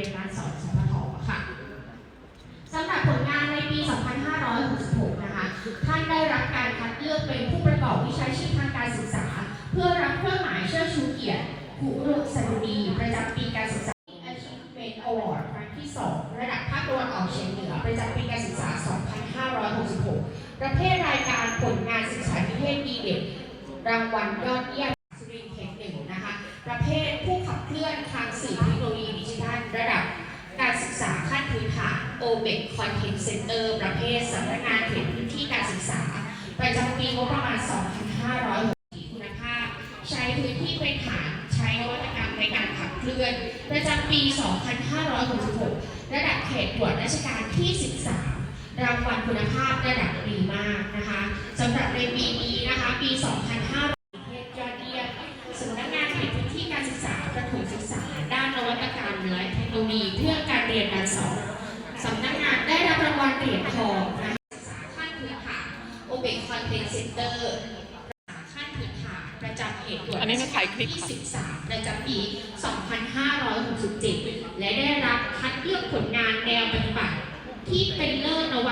รียนการสอนสพทค่ะสำหรับผลงานในปี 2566 นะคะ ท่านได้รับการคัดเลือกเป็นผู้ประกอบวิชาชีพทางการศึกษา เพื่อรับเครื่องหมายเชิดชูเกียรติครูรุษดุดี ประจำปีการศึกษา Achievement Award ครั้งที่ 2 ระดับภาคตะวันออกเฉียงเหนือ ประจำปีการศึกษา 2566 ประเภทรายการผลงานศึกษานิเทศดีเด่นรางวัลยอดเยี่ยมสุรินทร์เทคหนึ่งนะคะ ประเภทผู้ขับเคลื่อนทางสื่อเทคโนโลยีดิจิทัล ระดับการศึกษาขั้นพื้น ฐาน OBEC Content Center ประเภทสำนักงานเขตพื้นที่การศึกษา ประจำปีงบประมาณ 2564คุณภาพ ใช้พื้นที่เป็นฐานใช้นวัตกรรมในการขับเคลื่อน ประจำปี 2566 ระดับเขตตรวจราชการที่ 13 รางวัลคุณภาพระดับดีมากนะคะสำหรับในปีนี้นะคะปี 2500เทศยอดเยี่ยมสำนักงานเขตพื้นที่การศึกษาประถมศึกษา ด้านนวัตกรรมและเทคโนโลยีเพื่อ เหรียญทองนะคะศึกษาขั้นพื้นฐานโอเปกคอนเทนเซนเตอร์ขั้นพื้นฐานประจำเหตุด่วนอันนี้มันถ่ายคลิปที่13ประจำปี 2567 และได้รับคัดเลือกผลงานแนวปฏิบัติที่เป็นเลิศนวัต